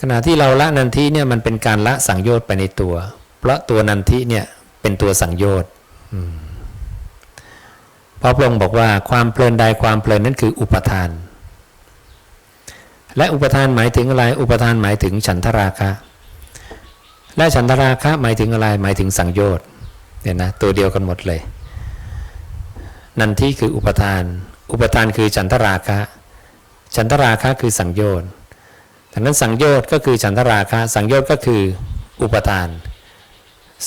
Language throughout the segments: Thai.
ขณะที่เราละนันทิเนี่ยมันเป็นการละสังโยชน์ไปในตัว เพราะตัวนันทิเนี่ยเป็นตัวสังโยชน์พระพรองบอกว่าความเพลินใดความเพลินนั้นคืออุปทาน และอุปทานหมายถึงอะไร อุปทานหมายถึงฉันทราคะ และฉันทราคะหมายถึงอะไรหมายถึงสังโยชน์เนี่ยนะตัวเดียวกันหมดเลย นันทิคืออุปทาน อุปทานคือฉันทราคะ ฉันทราคะคือสังโยชน์ ดังนั้นสังโยชน์ก็คือฉันทราคะ สังโยชน์ก็คืออุปทาน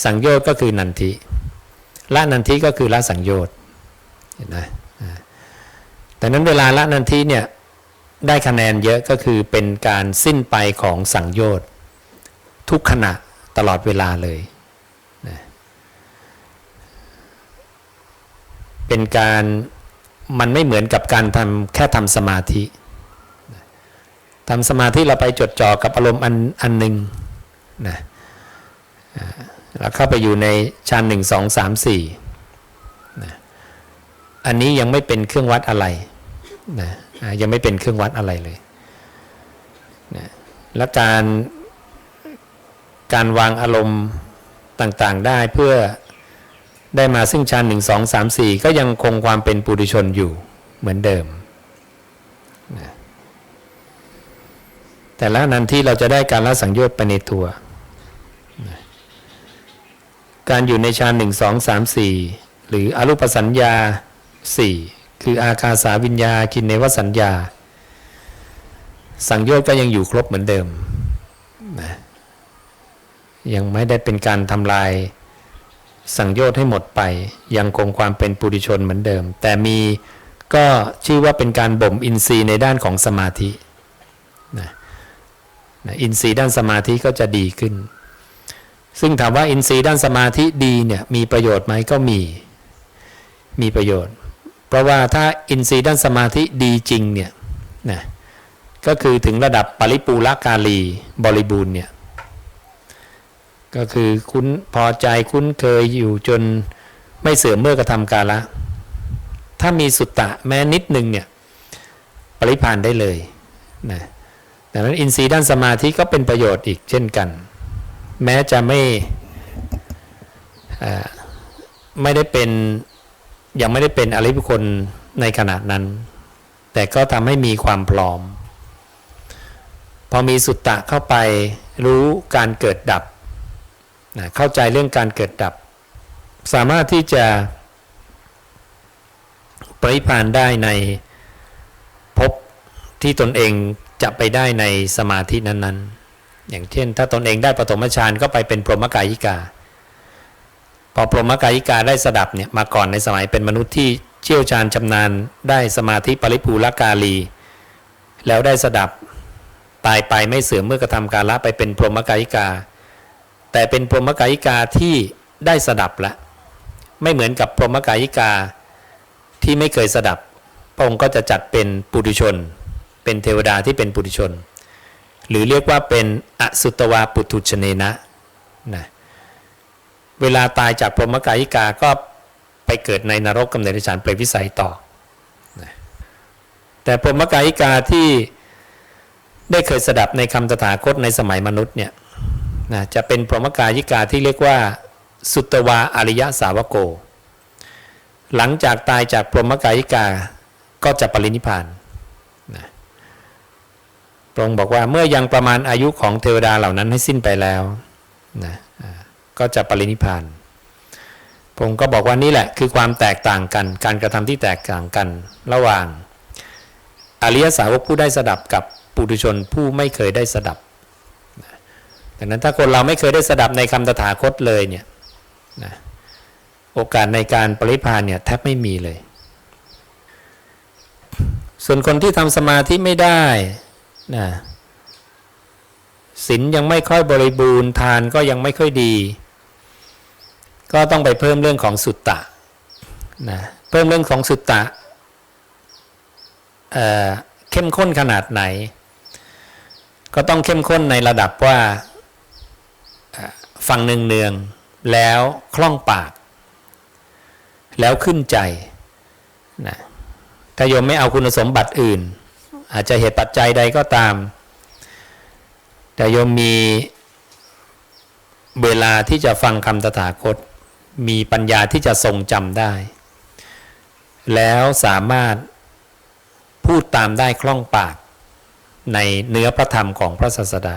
สังโยชน์ก็คือนันทิละนันทิก็คือละสังโยชน์เห็นไหมอ่ดังนั้นเวลาละนันทิเนี่ยได้คะแนนเยอะก็คือเป็นการสิ้นไปของสังโยชน์ทุกขณะตลอดเวลาเลยนะเป็นการมันไม่เหมือนกับการทำแค่ทำสมาธิ ทำสมาธิเราไปจดจ่อกับอารมณ์อันอันหนึ่งนะอ่าเข้าไปอยู่ในชั้นหนึ่งสองสามสี่นะอันนี้ยังไม่เป็นเครื่องวัดอะไรนะยังไม่เป็นเครื่องวัดอะไรเลยนะและการการวางอารมณ์ต่างๆได้เพื่อได้มาซึ่งชั้นหนึ่งสองสามสี่ก็ยังคงความเป็นปุถุชนอยู่เหมือนเดิม แต่ละนั้นที่เราจะได้การละสังโยชน์ไปในตัว การอยู่ในฌานหนึ่งสองสามสี่หรืออรูปสัญญาสี่คืออาคาสาวิญญากินเนวสัญญา สังโยชน์ก็ยังอยู่ครบเหมือนเดิมนะยังไม่ได้เป็นการทำลายสังโยชน์ให้หมดไป ยังคงความเป็นปุถุชนเหมือนเดิม แต่มีก็ชื่อว่าเป็นการบ่มอินทรีย์ในด้านของสมาธิ อินทรีย์ด้านสมาธิก็จะดีขึ้น ซึ่งถามว่าอินทรีย์ด้านสมาธิดีเนี่ยมีประโยชน์ไหมก็มี มีประโยชน์ เพราะว่าถ้าอินทรีย์ด้านสมาธิดีจริงเนี่ยนะก็คือถึงระดับปริปูรกาลีบริบูรณ์เนี่ยก็คือคุ้นพอใจคุ้นเคยอยู่จนไม่เสื่อมเมื่อกระทำกาละ ถ้ามีสุตตะแม้นิดหนึ่งเนี่ยปริพานได้เลยนะ ดังนั้นอินทรีย์ด้านสมาธิก็เป็นประโยชน์อีกเช่นกัน แม้จะไม่ไม่ได้เป็นยังไม่ได้เป็นอริบุคคลในขณะนั้น แต่ก็ทำให้มีความพร้อม พอมีสุตตะเข้าไปรู้การเกิดดับนะเข้าใจเรื่องการเกิดดับ สามารถที่จะปริพานได้ในภพที่ตนเอง จะไปได้ในสมาธินั้นๆ อย่างเช่น ถ้าตนเองได้ปฐมฌานก็ไปเป็นพรหมกายิกา พอพรหมกายิกาได้สดับเนี่ยมาก่อนในสมัยเป็นมนุษย์ที่เชี่ยวชาญชำนาญได้สมาธิปริภูรกาลี แล้วได้สดับตายไปไม่เสื่อมเมื่อกระทำการละไปเป็นพรหมกายิกา แต่เป็นพรหมกายิกาที่ได้สดับละ ไม่เหมือนกับพรหมกายิกาที่ไม่เคยสดับพระองค์ก็จะจัดเป็นปุถุชน เป็นเทวดาที่เป็นปุถุชน หรือเรียกว่าเป็นอสุตวาปุถุชเนนะนะเวลาตายจากพรหมกายิกาก็ไปเกิดในนรกกำเนิดฉานเปรตวิสัยต่อนะแต่พรหมกายิกาที่ได้เคยสดับในคำตถาคตในสมัยมนุษย์เนี่ยนะจะเป็นพรหมกายิกาที่เรียกว่า สุตวาอริยสาวโก หลังจากตายจากพรหมกายิกาก็จะปรินิพาน พระองค์บอกว่าเมื่อยังประมาณอายุของเทวดาเหล่านั้นให้สิ้นไปแล้วนะก็จะปรินิพานพระองค์ก็บอกว่านี่แหละคือความแตกต่างกัน การกระทำที่แตกต่างกัน ระหว่าง อริยสาวกผู้ได้สดับกับปุถุชนผู้ไม่เคยได้สดับดังนั้นถ้าคนเราไม่เคยได้สดับในคำตถาคตเลยเนี่ยนะโอกาสในการปริพพานเนี่ยแทบไม่มีเลย ส่วนคนที่ทำสมาธิไม่ได้ นะศีลยังไม่ค่อยบริบูรณ์ทานก็ยังไม่ค่อยดี ก็ต้องไปเพิ่มเรื่องของสุตตะนะเพิ่มเรื่องของสุตตะเเข้มข้นขนาดไหน ก็ต้องเข้มข้นในระดับว่าฟังเนืองๆแล้วคล่องปาก แล้วขึ้นใจนะถ้าโยมไม่เอาคุณสมบัติอื่น อาจจะเหตุปัจจัยใดก็ตาม แต่โยมมีเวลาที่จะฟังคำตถาคต มีปัญญาที่จะทรงจำได้ แล้วสามารถพูดตามได้คล่องปากในเนื้อพระธรรมของพระศาสดา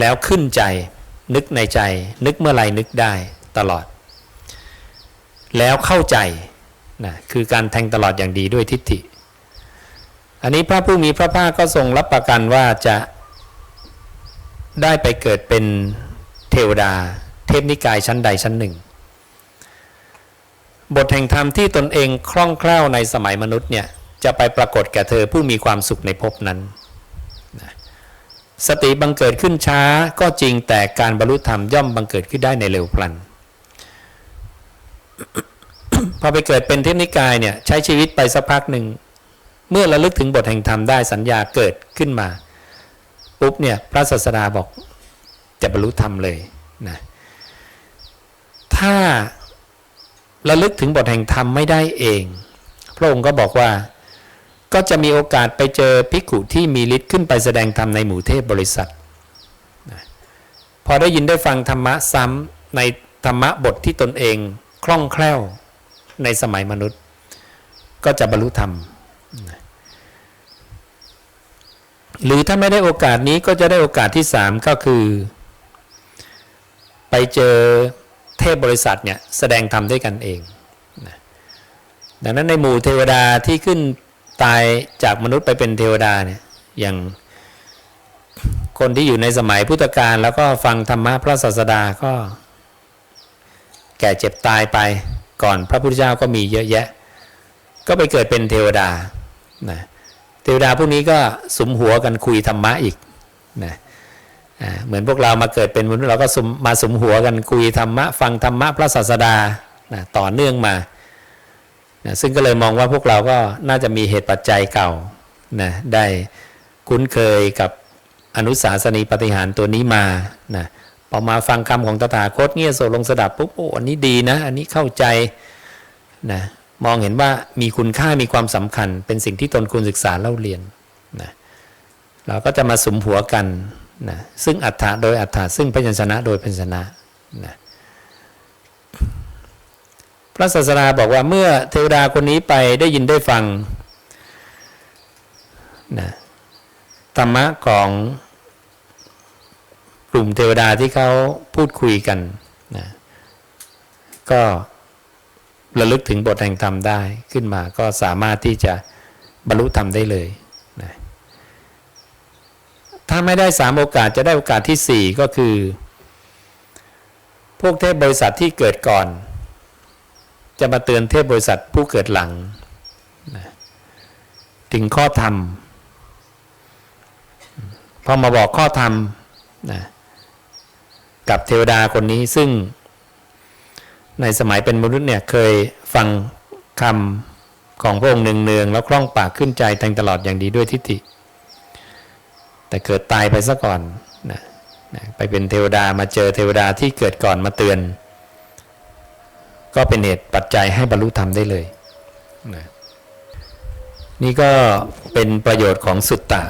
แล้วขึ้นใจนึกในใจ นึกเมื่อไหรนึกได้ตลอด แล้วเข้าใจนะคือการแทงตลอดอย่างดีด้วยทิฏฐิ อันนี้พระผู้มีพระภาคก็ทรงรับประกันว่าจะได้ไปเกิดเป็นเทวดา เทพนิกายชั้นใดชั้นหนึ่ง บทแห่งธรรมที่ตนเองคล่องแคล่วในสมัยมนุษย์เนี่ยจะไปปรากฏแก่เธอผู้มีความสุขในภพนั้น สติบังเกิดขึ้นช้าก็จริงแต่การบรรลุธรรมย่อมบังเกิดขึ้นได้ในเร็วพลัน พอไปเกิดเป็นเทพนิกายเนี่ยใช้ชีวิตไปสักพักหนึ่ง เมื่อระลึกถึงบทแห่งธรรมได้สัญญาเกิดขึ้นมา ปุ๊บเนี่ยพระศาสดาบอกจะบรรลุธรรมเลยนะถ้าระลึกถึงบทแห่งธรรมไม่ได้เอง พระองค์ก็บอกว่าก็จะมีโอกาสไปเจอภิกขุที่มีฤทธิ์ขึ้นไปแสดงธรรมในหมู่เทพบริษัทนะพอได้ยินได้ฟังธรรมะซ้ำในธรรมะบทที่ตนเองคล่องแคล่วในสมัยมนุษย์ ก็จะบรรลุธรรม หรือถ้าไม่ได้โอกาสนี้ก็จะได้โอกาสที่สามก็คือ ไปเจอเทพบริษัทเนี่ยแสดงธรรมด้วยกันเองนะดังนั้นในหมู่เทวดาที่ขึ้นตายจากมนุษย์ไปเป็นเทวดาเนี่ยอย่างคนที่อยู่ในสมัยพุทธกาลแล้วก็ฟังธรรมะพระศาสดาก็ แก่เจ็บตายไปก่อนพระพุทธเจ้าก็มีเยอะแยะ ก็ไปเกิดเป็นเทวดา นะเทวดาพวกนี้ก็สุมหัวกันคุยธรรมะอีกนะเหมือนพวกเรามาเกิดเป็นมนุษย์เราก็มมาสุมหัวกันคุยธรรมะฟังธรรมะพระศาสดานะต่อเนื่องมานะซึ่งก็เลยมองว่าพวกเราก็น่าจะมีเหตุปัจจัยเก่านะได้คุ้นเคยกับอนุสาสนีปฏิหารตัวนี้มานะพอมาฟังคำของตถาคตเงี่ยโสลงสดับปุ๊บโอ้อันนี้ดีนะ อันนี้เข้าใจนะ มองเห็นว่ามีคุณค่ามีความสำคัญ เป็นสิ่งที่ตนควรศึกษาเล่าเรียนนะเราก็จะมาสมหัวกันนะซึ่งอัฏฐะโดยอัฏฐะซึ่งพยัญชนะโดยพยัญชนะนะพระศาสดาบอกว่าเมื่อเทวดาคนนี้ไปได้ยินได้ฟังนะธรรมะของกลุ่มเทวดาที่เขาพูดคุยกันนะก็ ระลึกถึงบทแห่งธรรมได้ขึ้นมาก็สามารถที่จะบรรลุธรรมได้เลยนะถ้าไม่ได้สามโอกาสจะได้โอกาสที่สี่ก็คือ พวกเทพบริษัทที่เกิดก่อน จะมาเตือนเทพบริษัทผู้เกิดหลังนะถึงข้อธรรมพอมาบอกข้อธรรมนะกับเทวดาคนนี้ซึ่ง ในสมัยเป็นมนุษย์เนี่ยเคยฟังคำของพระองค์เนืองๆแล้วคล่องปากขึ้นใจแทงตลอดอย่างดีด้วยทิฏฐิ แต่เกิดตายไปซะก่อนนะนะไปเป็นเทวดามาเจอเทวดาที่เกิดก่อนมาเตือน ก็เป็นเหตุปัจจัยให้บรรลุธรรมได้เลยนะนี่ก็เป็นประโยชน์ของสุตตะ